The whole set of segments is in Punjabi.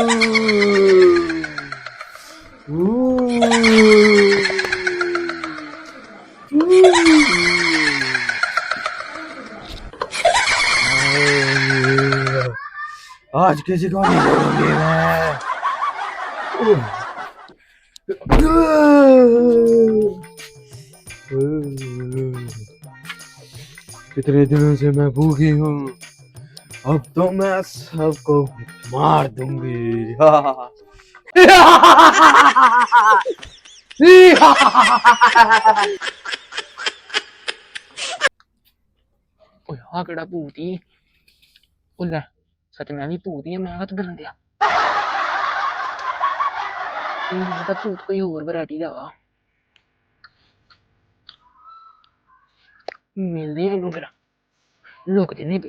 आज किसी को नहीं छोड़ूंगी मैं कितने दिनों से मैं भूखी हूँ अब तो मैं सबको मार दूंगी ਓਏ ਆ ਕਿਹੜਾ ਭੂਤ ਈ ਉਹ ਲੈ ਸੱਚ ਮੈਂ ਵੀ ਭੂਤ ਹੀ ਆ ਮੈਂ ਕਦ ਡਰਨ ਦਿਆ ਇਹ ਤਾਂ ਭੂਤ ਕੋਈ ਹੋਰ ਵੈਰਾਈਟੀ ਦਾ ਵਾ ਮਿਲਦੇ ਆ ਇਹਨੂੰ ਫਿਰ ਲੁਕ ਜੇ ਨਹੀਂ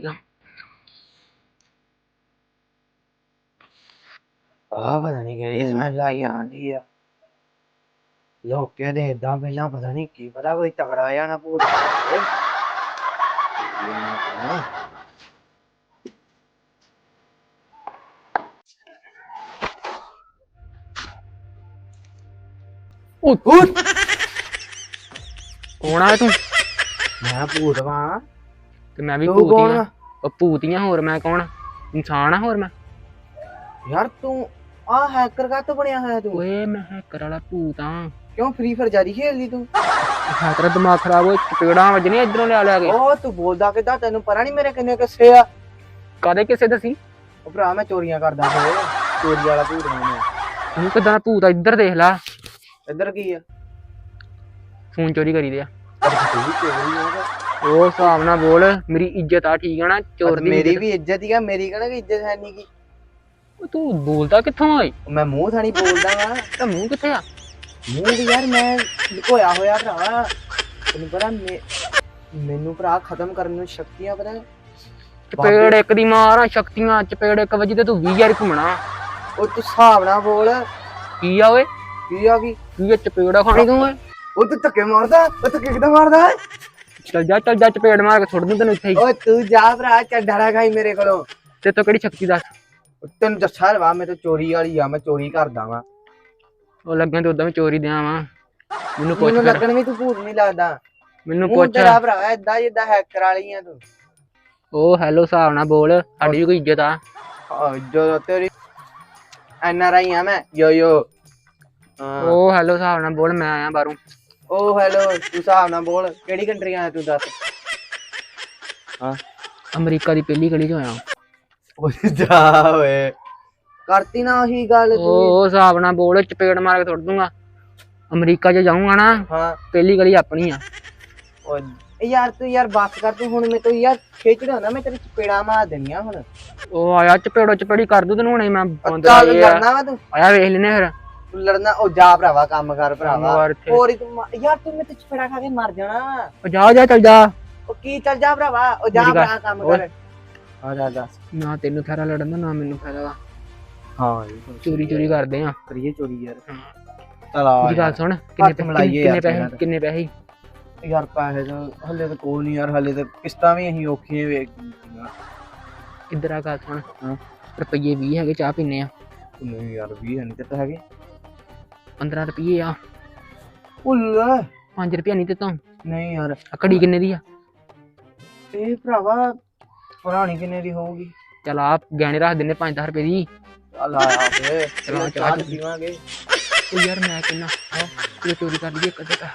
ਆ ਪਤਾ ਨਹੀਂ ਕਿਹੜੀ ਸਮੈਲ ਆਈ ਆਂਦੀ ਆ। ਲੋਕ ਕਹਿੰਦੇ ਏਦਾਂ ਪਹਿਲਾਂ ਪਤਾ ਨਹੀਂ ਕੀ ਪਤਾ ਕੋਈ ਤਗੜਾ ਆ ਨਾ ਭੂਤ। ਉਹ ਭੂਤ ਕੌਣ ਆ ਤੂੰ? ਮੈਂ ਭੂਤ ਵਾਂ। ਤੇ ਮੈਂ ਵੀ ਤੂੰ ਕੌਣ ਹੀ ਆ? ਉਹ ਭੂਤ ਹੀ ਆ ਹੋਰ ਮੈਂ ਕੌਣ ਇਨਸਾਨ ਆ ਹੋਰ ਮੈਂ? ਯਾਰ ਤੂੰ ਆ ਹੈਕਰ ਕਾ ਤੋਂ ਬਣਿਆ ਹੋਇਆ ਤੂੰ? ਓਏ ਮੈਂ ਹੈਕਰ ਵਾਲਾ ਭੂਤ ਆ। ਕਿਉਂ ਫ੍ਰੀ ਫਾਇਰ ਜਾਰੀ ਖੇਲਦੀ ਤੂੰ? ਹਾਂ ਤੇਰਾ ਦਿਮਾਗ ਖਰਾਬ ਹੋਇਆ ਚਪੇੜਾਂ ਵੱਜਣੀਆਂ ਇਧਰੋਂ ਲਿਆ ਲਿਆ ਕੇ। ਉਹ ਤੂੰ ਬੋਲਦਾ ਕਿੱਦਾਂ? ਤੈਨੂੰ ਪਤਾ ਨਹੀਂ ਮੇਰੇ ਕਿੰਨੇ ਕਿੱਸੇ ਆ। ਕਦੇ ਕਿਸੇ ਦਸੀ? ਉਹ ਭਰਾ ਮੈਂ ਚੋਰੀਆਂ ਕਰਦਾ ਫੇ ਚੋਰੀ ਵਾਲਾ ਭੂਤ ਹਾਂ ਮੈਂ। ਤੂੰ ਕਿਦਾਂ ਭੂਤ ਆ? ਇੱਧਰ ਦੇਖ ਲੈ। ਇੱਧਰ ਕੀ ਆ? ਫੋਨ ਚੋਰੀ ਕਰੀ ਦੇ ਆ। ਉਹ ਹਿਸਾਬ ਨਾਲ ਬੋਲ ਮੇਰੀ ਇੱਜ਼ਤ ਆ ਠੀਕ ਆ ਨਾ? ਚੋਰ ਦੀ ਮੇਰੀ ਇੱਜ਼ਤ। ਵੀ ਇੱਜ਼ਤ ਹੀ ਆ ਮੇਰੀ ਕਿਹੜਾ ਕਿ ਇੱਜ਼ਤ ਹੈ ਨਹੀਂ ਕੀ ਉਹ ਤੂੰ ਬੋਲਦਾ ਕਿੱਥੋਂ ਓਏ? ਮੈਂ ਮੂੰਹ ਥਾਣੀ ਬੋਲਦਾ ਵਾ। ਤਾਂ ਮੂੰਹ ਕਿੱਥੇ ਆ? ਮੂੰਹ ਵੀ ਯਾਰ ਮੈਂ ਲੁਕੋਇਆ ਹੋਇਆ ਭਰਾ ਤੈਨੂੰ ਪਤਾ ਮੇ- ਮੈਨੂੰ ਭਰਾ ਖਤਮ ਕਰਨ ਨੂੰ ਸ਼ਕਤੀਆਂ ਪਤਾ। ਚਪੇੜ ਇੱਕ ਦੀ ਮਾਰ ਆ ਸ਼ਕਤੀਆਂ ਚਪੇੜ ਇੱਕ ਵਜੀ ਤੇ ਤੂੰ 20 ਵਾਰੀ ਘੁੰਮਣਾ। ਉਹ ਤੂੰ ਹਿਸਾਬ ਨਾਲ ਬੋਲ। ਕੀ ਆ ਓਏ? ਕੀ ਆ ਗਈ ਕੀ ਆ ਚਪੇੜਾ ਖਾਣੀ ਤੂੰ ਓਏ? ਉਹ ਤੂੰ ਧੱਕੇ ਮਾਰਦਾ? ਉਹ ਧੱਕੇ ਕਿਦਾਂ ਮਾਰਦਾ ਚੱਲ ਜਾ ਚੱਲ ਜਾ ਚਪੇੜ ਮਾਰ ਕੇ ਛੁੱਟ ਦੂੰ ਤੈਨੂੰ ਇੱਥੇ ਹੀ। ਓਏ ਤੂੰ ਜਾ ਭਰਾ ਚੱਲ ਡਰਾ ਖਾਈ ਮੇਰੇ ਕੋਲੋਂ। ਤੇ ਤੂੰ ਕਿਹੜੀ ਸ਼ਕਤੀ ਦੱਸ? ਤੈਨੂੰ ਦੱਸਾਂ ਵਾ ਮੈਂ ਤਾਂ ਚੋਰੀ ਵਾਲੀ ਆ ਮੈਂ ਚੋਰੀ ਕਰਦਾ ਵਾਂ। ਉਹ ਲੱਗਿਆ ਤੇ ਉਦਾਂ ਮੈਂ ਚੋਰੀ ਦਿਆਂ ਵਾਂ। ਮੈਨੂੰ ਪੁੱਛ ਮੈਨੂੰ ਲੱਗਣ ਵੀ ਤੂੰ ਭੂਤ ਨਹੀਂ ਲੱਗਦਾ। ਮੈਨੂੰ ਮੂੰਹ ਪੁੱਛ। ਤੇਰਾ ਭਰਾ ਏਦਾਂ ਜਿੱਦਾਂ ਹੈਕਰ ਵਾਲੀ ਆ ਤੂੰ। ਉਹ ਹੈਲੋ ਹਿਸਾਬ ਨਾਲ ਬੋਲ ਸਾਡੀ ਵੀ ਕੋਈ ਇੱਜ਼ਤ ਆ। ਆ, ਜੋ ਤੇਰੀ। ਐਨ ਆਰ ਆਈ ਆ ਮੈਂ ਯੋ ਯੋ ਹਾਂ। ਉਹ ਹੈਲੋ ਹਿਸਾਬ ਨਾਲ ਬੋਲ ਮੈਂ ਆਇਆ ਬਾਹਰੋਂ। ਓ ਹੈਲੋ ਤੂੰ ਹਿਸਾਬ ਨਾਲ ਬੋਲ ਕਿਹੜੀ ਕੰਟਰੀ ਆਇਆ ਤੂੰ ਦੱਸ। ਹਾਂ। ਅਮਰੀਕਾ ਦੀ ਪਹਿਲੀ ਗਲੀ 'ਚ ਆਇਆ। ਓਏ ਜਾ ਓਏ। ਕਰਤੀ ਨਾ ਉਹੀ ਗੱਲ ਤੂੰ। ਉਹ ਹਿਸਾਬ ਨਾਲ ਬੋਲ ਚਪੇੜ ਮਾਰ ਕੇ ਸੁੱਟ ਦੂੰਗਾ। ਅਮਰੀਕਾ 'ਚ ਜਾਊਂਗਾ ਨਾ ਹਾਂ। ਪਹਿਲੀ ਗਲੀ ਆਪਣੀ ਆ। ਓ ਇਹ ਯਾਰ ਤੂੰ ਯਾਰ ਬੱਸ ਕਰ ਤੂੰ ਹੁਣ ਮੈਂ ਤੂੰ ਯਾਰ ਖੇਚੜਾ ਨਾ ਮੈਂ ਤੇਰੀ ਚਪੇੜਾ ਮਾਰ ਦੇਣੀਆਂ ਹੁਣ। ਉਹ ਆਇਆ ਚਪੇੜੋ ਚਪੇੜੀ ਕਰ ਦੂ ਤੈਨੂੰ ਹੁਣੇ ਮੈਂ ਬੰਦ ਚੱਲ ਲੜਨਾ ਵਾ ਤੂੰ? ਆਇਆ ਵੇਖ ਲੈਨੇ ਫਿਰ। ਤੂੰ ਲੜਨਾ ਉਹ ਜਾ ਭਰਾਵਾ ਕੰਮ ਕਰ ਭਰਾਵਾ। ਹੋਰ ਹੀ ਤੂੰ ਮਾ- ਯਾਰ ਤੂੰ ਮੈਂ ਤੇ ਚਪੇੜਾ ਖਾ ਕੇ ਮਰ ਜਾਣਾ। ਉਹ ਜਾ ਜਾ ਚੱਲ ਜਾ। ਉਹ ਕੀ ਚੱਲ ਜਾ ਭਰਾਵਾ ਉਹ ਜਾ ਮੇਰੀ ਗੱਲ- ਭਰਾ ਕੰਮ। ਕਰ। ਆ ਜਾ ਜਾ। ਨਾ ਤੈਨੂੰ ਫਾਇਦਾ ਲੜਨ ਦਾ ਨਾ ਮੈਨੂੰ ਫਾਇਦਾ ਵਾ। ਹਾਂ ਚੋਰੀ ਚੋਰੀ ਕਰਦੇ ਆ। ਕਰੀਏ ਚੋਰੀ ਯਾਰ। ਚਲ ਆ ਮੇਰੀ ਗੱਲ ਸੁਣ ਕਿੰਨੇ ਪੈਸੇ ਮਿਲਾਈਏ ਕਿੰਨੇ ਪੈਸੇ। ਕਿੰਨੇ ਪੈਸੇ? ਯਾਰ ਪੈਸੇ ਤਾਂ ਹੱਲੇ ਤਾਂ ਕੋਈ ਨਹੀਂ ਯਾਰ ਹੱਲੇ ਤਾਂ ਕਿਸ਼ਤਾਂ ਵੀ ਅਸੀਂ ਔਖੀਆਂ ਵੇਖ ਕਿੱਧਰ ਆ ਗੱਲ ਸੁਣ? ਹਾਂ। ਰੁਪਈਏ 20 ਹੈਗੇ ਚਾਹ ਪੀਨੇ ਆ। ਨਹੀਂ ਯਾਰ 20 ਨਹੀਂ ਤੇ ਹੈਗੇ। 15 ਰੁਪਈਏ ਆ। ਉੱਲ 5 ਰੁਪਈਆ ਨਹੀਂ ਤੇ ਤੂੰ। ਨਹੀਂ ਯਾਰ। ਅਕੜੀ ਕਿੰਨੇ ਦੀ ਆ? ਇਹ ਭਰਾਵਾ ਪੁਰਾਣੀ ਕਿੰਨੇ ਦੀ ਹੋਊਗੀ? ਚਲ ਆ ਗਹਿਣੇ ਰੱਖ ਦਿੰਨੇ 5-10 ਰੁਪਏ ਦੀ। ਚੱਲ ਆ ਫੇ ਚਲੋ ਚਾਹ ਚਾਹ ਚ ਪੀਵਾਂਗੇ। ਉਹ ਯਾਰ ਮੈਂ ਕਿੰਨਾ ਤੂੰ ਚੋਰੀ ਕਰ ਲਈ ਇੱਕ ਅੱਧਾ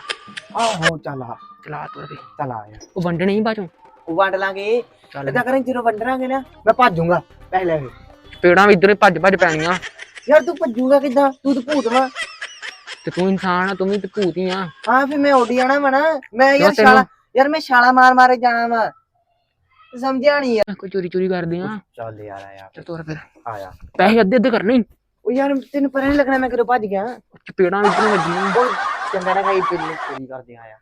ਆਹੋ ਚੱਲ ਆ। ਚਲਾ ਤੂੰ ਰੁਪਏ ਚੱਲ ਆ ਯਾਰ। ਉਹ ਵੰਡਣੇ ਹੀ ਬਾਚੋਂ। ਉਹ ਵੰਡ ਲਾਂਗੇ। ਚੱਲ। ਇਦਾਂ ਕਰਾਂ ਜਦੋਂ ਵੰਡਾਂਗੇ ਨਾ ਮੈਂ ਭੱਜੂਗਾ ਪੈਸੇ ਲੈ ਕੇ ਪੇੜਾਂ ਵੀ ਇੱਧਰ ਹੀ ਭੱਜ ਭੱਜ ਪੈਣੀਆਂ। ਯਾਰ ਤੂੰ ਭੱਜੂਗਾ ਕਿੱਦਾਂ? ਤੂੰ ਤਾਂ ਭੂਤ ਵਾ। ਤੇ ਤੂੰ ਇਨਸਾਨ ਆ ਤੂੰ ਵੀ ਤੇ ਭੂਤ ਹੀ ਆ। ਹਾਂ ਫੇ ਮੈਂ ਉੱਡ ਜਾਣਾ ਵਾ ਨਾ। ਮੈਂ ਯਾਰ ਤੈਨੂੰ- ਛਾਲਾ ਯਾਰ ਮੈਂ ਛਾਲਾ ਮਾਰ ਮਾਰੇ ਜਾਣਾ ਵਾ। ਸਮਝਿਆ ਨਹੀਂ ਯਾਰ। ਕੋਈ ਚੋਰੀ ਚੋਰੀ ਕਰਦੇ ਆ। ਚੱਲ ਯਾਰ ਆ ਯਾਰ ਚੱਲ ਤੋਰ ਫਿਰ। ਆਇਆ ਪੈਸੇ ਅੱਧੇ ਅੱਧੇ ਕਰਨੇ। ਉਹ ਯਾਰ ਤੈਨੂੰ ਪਤਾ ਨਹੀਂ ਲੱਗਣਾ ਮੈਂ ਕਦੋਂ ਭੱਜ ਗਿਆ। ਚਪੇੜਾਂ ਵੀ ਇੱਧਰ ਵੱਜੀਆਂ। ਉਹ ਚੰਗਾ ਨਾ ਖਾਈ ਪਿੱਲੇ ਚੋਰੀ ਕਰਦੇ ਆਇਆ।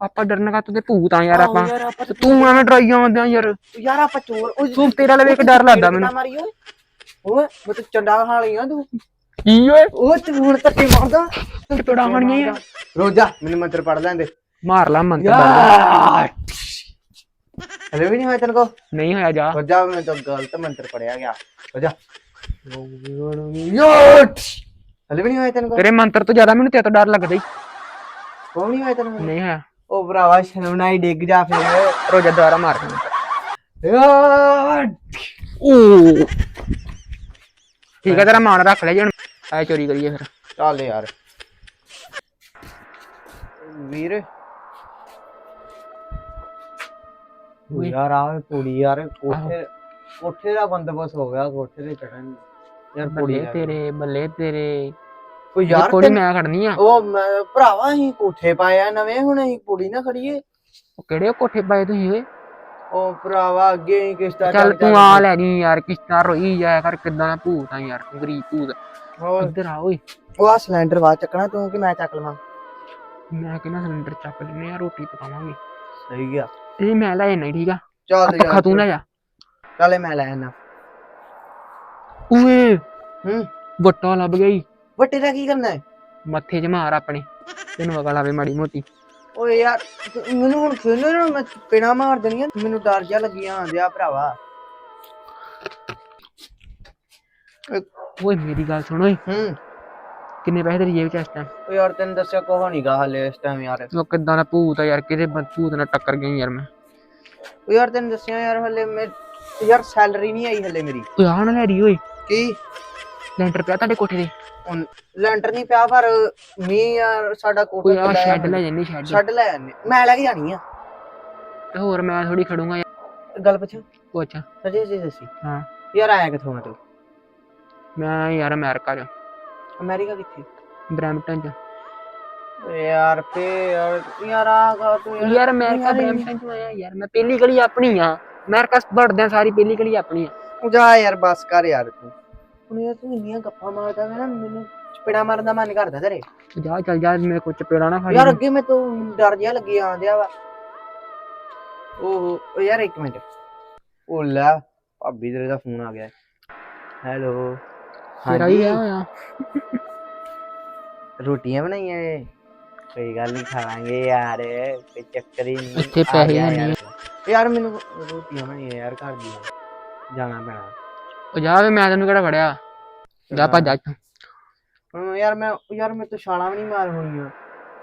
ਆਪਾਂ ਡਰਨ ਕਾ ਤੇ ਭੂਤ ਆ ਯਾਰ ਆਪਾਂ। ਤੇ ਐਵੇਂ ਡਰਾਈ ਜਾਂਦੇ ਯਾਰ। ਯਾਰ ਆਪਾਂ ਚੋਰ ਤੂੰ ਤੇਰਾ ਲਵੇ ਇੱਕ ਡਰ ਲੱਗਦਾ ਮੈਨੂੰ। ਓਏ। ਮੈਂ ਤਾਂ ਚੰਡਾ ਖਾ ਲਈ ਆ ਤੂੰ। ਕੀ ਓਏ? ਉਹ ਤੇ ਹੁਣ ਧੱਕੇ ਮਾਰਦਾ। ਚਪੇੜਾਂ ਖਾਣੀਆਂ ਰੋਜਾ ਮੈਨੂੰ ਮੰਤਰ ਪੜ ਲੈਂਦੇ ਮਾਰ ਲਾ ਮੰਤਰ ਯਾਰ! ਹਲੇ ਵੀ ਨਹੀਂ ਹੋਇਆ ਤੇਰੇ ਕੋ ਨਹੀਂ ਹੋਇਆ ਜਾ। ਹੋ ਜਾ ਮੈਂ ਤਾਂ ਗਲਤ ਮੰਤਰ ਪੜਿਆ ਗਿਆ। ਹੋ ਜਾ। ਯੋਟ ਹਲੇ ਵੀ ਨਹੀਂ ਹੋਇਆ ਤੇਰੇ ਕੋ ਤੇਰੇ ਮੰਤਰ ਤੋਂ ਜ਼ਿਆਦਾ ਮੈਨੂੰ ਤੇਰੇ ਤੋਂ ਡਰ ਲੱਗਦਾ ਈ ਕੋਈ ਨਹੀਂ ਹੋਇਆ ਤੈਨੂੰ ਨਹੀਂ ਹੋਇਆ। ਉਹ ਭਰਾਵਾ ਸ਼ਰਮ ਨਾਲ ਹੀ ਡਿੱਗ ਜਾ ਫਿਰ। ਰੋਜਾ ਦੁਆਰਾ ਮਾਰ ਯੋਟ ਓ ਠੀਕ ਹੈ ਤੇਰਾ ਮਾਨ ਰੱਖ ਲੈ ਜੀ ਹੁਣ। ਆਏ ਚੋਰੀ ਕਰੀਏ ਫਿਰ। ਚੱਲ ਯਾਰ। ਵੀਰ ਉਹ ਯਾਰ ਆ ਪੂੜੀ ਯਾਰ ਕੋਠੇ ਕੋਠੇ ਦਾ ਬੰਦੋਬਸਤ ਹੋ ਗਿਆ ਕੋਠੇ ਤੇ ਚੜਨ ਯਾਰ ਪੂੜੀ ਬੱਲੇ ਤੇਰੇ ਬੱਲੇ ਤੇਰੇ। ਉਹ ਯਾਰ ਤੈਨੂੰ- ਮੈਂ ਖੜਨੀ ਆ। ਉਹ ਭਰਾਵਾ ਅਸੀਂ ਕੋਠੇ ਪਾਇਆ ਨਵੇਂ ਹੁਣ ਅਸੀਂ ਪੂੜੀ ਨਾ ਖੜੀਏ ਉਹ ਕਿਹੜੇ ਕੋਠੇ ਪਾਏ ਤੁਸੀਂ ਓਏ ਉਹ ਭਰਾਵਾ ਅੱਗੇ ਹੀ ਕਿਸ਼ਤਾ ਚੱਲ ਤੂੰ ਆ ਲੈ ਜੀ ਯਾਰ ਕਿਸ਼ਤਾਂ ਰੋਈ ਜਾਇਆ ਕਰ ਕਿਦਾਂ ਦਾ ਭੂਤ ਆ ਯਾਰ ਤੂੰ ਗਰੀਬ ਭੂਤ। ਇੱਧਰ ਆ ਓਏ। ਉਹ ਆ ਸਿਲੰਡਰ ਬਾਅਦ ਚੱਕਣਾ ਤੂੰ ਕਿ ਮੈਂ ਚੱਕ ਲਵਾਂ? ਮੈਂ ਕਹਿੰਦਾ ਸਿਲੰਡਰ ਚੱਕ ਲੈਨੇ ਆ ਰੋਟੀ ਪਕਾਵਾਂਗੇ। ਸਹੀ ਗਿਆ ਇਹ ਮੈਂ ਲੈ ਜਾਣਾ ਠੀਕ ਆ। ਚੱਲ ਆ ਪੱਖਾ ਤੂੰ ਲੈ ਜਾ। ਚੱਲ ਮੈਂ ਲੈ ਆਣਾ ਓਏ। ਹੂੰ। ਵੱਟਾ ਲੱਭ ਗਈ ਵੱਟੇ ਦਾ ਕੀ ਕਰਨਾ ਹੈ ਮੱਥੇ 'ਚ ਮਾਰ ਆਪਣੇ। ਤੈਨੂੰ ਅਕਲ ਆਵੇ ਮਾੜੀ ਮੋਟੀ। ਓਏ ਯਾਰ ਤੂੰ- ਮੈਨੂੰ ਹੁਣ ਖੇਲੋ ਨਾ ਮੈਂ ਪਿਣਾ ਮਾਰ ਦੇਣੀਆਂ ਮੈਨੂੰ ਡਰ ਜਾ ਲੱਗੀਆਂ ਆਂਦਿਆ ਭਰਾਵਾ। ਓਏ ਮੇਰੀ ਗੱਲ ਸੁਣ ਓਏ। ਹੂੰ। ਕਿੰਨੇ ਪੈਸੇ ਤੇਰੀ ਜੇਬ 'ਚ ਇਸ ਟਾਈਮ ਓ ਯਾਰ ਤੈਨੂੰ ਦੱਸਿਆ ਕੋਹ ਨਹੀਂਗਾ ਹਲੇ ਇਸ ਟਾਈਮ ਯਾਰ। ਉਹ ਕਿਦਾਂ ਦਾ ਭੂਤ ਆ ਯਾਰ ਕਿਹਦੇ ਬ- ਭੂਤ ਨਾਲ ਟੱਕਰ ਗਈ ਯਾਰ ਮੈਂ। ਓ ਯਾਰ ਤੈਨੂੰ ਦੱਸਿਆ ਯਾਰ ਹਲੇ ਮੈਂ ਯਾਰ ਸੈਲਰੀ ਨਹੀਂ ਆਈ ਹਲੇ ਮੇਰੀ। ਓਏ ਆਹ ਨਾ ਲੈ ਰਹੀ ਓਏ। ਕੀ? ਲੈਂਟਰ ਪਿਆ ਤੁਹਾਡੇ ਕੋਠੇ ਤੇ? ਹੁਣ ਲੈਂਟਰ ਨਹੀਂ ਪਿਆ ਪਰ ਮੀਂਹ ਯਾਰ ਸਾਡਾ ਓਏ ਕੋਠਾ ਆ ਸ਼ੈੱਡ ਲੈ ਜੰਨੀ ਸ਼ੈੱਡ ਛੱਡ ਲੈ ਆਨੇ ਮੈਂ ਲੈ ਕੇ ਜਾਣੀ ਆ। ਤੇ ਹੋਰ ਮੈਂ ਥੋੜੀ ਖੜੂੰਗਾ ਯਾਰ। ਗੱਲ ਪੁੱਛ? ਉਹ ਅੱਛਾ। ਸਜੇ ਜੀ ਦੱਸੀ ਹਾਂ। ਯਾਰ ਆਇਆ ਕਿੱਥੋਂ ਆ ਤੂੰ? ਮੈਂ ਯਾਰ ਅਮਰੀਕਾ 'ਚ। ਅਮਰੀਕਾ ਕਿੱਥੇ? ਬ੍ਰੈਂਪਟਨ 'ਚ। ਯਾਰ ਫੇ ਯਾਰ ਯਾਰ ਆ ਗਾ ਤੂੰ ਯਾਰ ਅਮਰੀਕਾ ਬ੍ਰੈਂਪਟਨ 'ਚ ਆਇਆ ਯਾਰ ਮੈਂ ਪਹਿਲੀ ਗਲੀ ਆਪਣੀ ਆ। ਅਮਰੀਕਾ ਵੜਦਿਆਂ ਸਾਰੀ ਪਹਿਲੀ ਗਲੀ ਆਪਣੀ ਆ। ਜਾ ਯਾਰ ਬਸ ਕਰ ਯਾਰ ਤੂੰ। ਹੁਣ ਯਾਰ ਤੂੰ ਇੰਨੀਆਂ ਗੱਪਾਂ ਮਾਰਦਾ ਵਾ ਨਾ ਮੈਨੂੰ ਚਪੇੜਾ ਮਾਰਨ ਦਾ ਮਨ ਕਰਦਾ ਤੇਰੇ। ਜਾ ਚੱਲ ਜਾ ਮੇਰੇ ਕੋਲ ਚਪੇੜਾ ਨਾ ਖਾਈ ਯਾਰ ਅੱਗੇ ਮੈਂ ਤੂੰ ਡਰ ਜਿਹਾ ਲੱਗੀ ਆਂਦਿਆ ਵਾ। ਉਹ ਉਹ ਯਾਰ ਇੱਕ ਮਿੰਟ। ਉਹ ਲੈ ਭਾਬੀ ਤੇਰੇ ਦਾ ਫੋਨ ਆ ਗਿਆ। ਹੈਲੋ। ਤੇਰਾ ਹੀ ਵਿਆਹ ਹੋਇਆ। ਰੋਟੀਆਂ ਬਣਾਈਆਂ ਏ ਕੋਈ ਗੱਲ ਨਹੀਂ ਖਾਵਾਂਗੇ ਯਾਰ ਕੋਈ ਚੱਕਰ ਹੀ ਨਹੀਂ ਇੱਥੇ ਆ ਪੈਸੇ ਗਿਆ ਹੈ ਯਾਰ। ਨਹੀਂ। ਯਾਰ ਮੈਨੂੰ ਰੋਟੀਆਂ ਬਣਾਈਆਂ ਯਾਰ ਘਰ ਦੀਆਂ। ਜਾਣਾ ਪੈਣਾ। ਉਹ ਜਾ ਵੇ ਮੈਂ ਤੈਨੂੰ ਕਿਹੜਾ ਫੜਿਆ? ਜਾ ਭੱਜ ਜਾ ਇੱਥੋਂ। ਹੁਣ ਯਾਰ ਮੈਂ ਯਾਰ ਮੇਰੇ ਤੋਂ ਛਾਲਾਂ ਵੀ ਨਹੀਂ ਮਾਰ ਹੋਣੀਆਂ।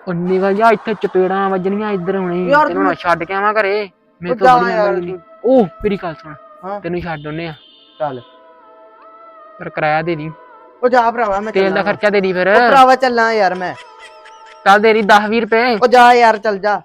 ਉਹ ਨਿਕਲ ਜਾ ਇੱਥੇ ਚਪੇੜਾਂ ਵੱਜਣੀਆਂ ਇੱਧਰ ਹੁਣੇ। ਯਾਰ ਤੈਨੂੰ ਨਾ ਛੱਡ ਕੇ ਆਵਾਂ ਘਰੇ। ਮੇਰੇ ਤੋਂ ਜਾ ਬੜੀ ਯਾਰ ਨੰਬਰ ਨਹੀਂ ਉਹ ਮੇਰੀ ਗੱਲ ਸੁਣ। ਹਾਂ। ਤੈਨੂੰ ਛੱਡ ਆਉਨੇ ਆ। ਚੱਲ। ਪਰ ਕਿਰਾਇਆ ਦੇ ਦੀ। ਉਹ ਜਾ ਭਰਾਵਾ ਮੈਂ ਤੇਲ ਦਾ ਚੱਲਾਂ। ਖਰਚਾ ਦੇ ਦੀ ਫਿਰ। ਉਹ ਭਰਾਵਾ ਚੱਲਾਂ ਯਾਰ ਮੈਂ। ਚੱਲ ਦੇ ਦੀ 10 20 ਰੁਪਏ। ਉਹ ਜਾ ਯਾਰ ਚੱਲ ਜਾ।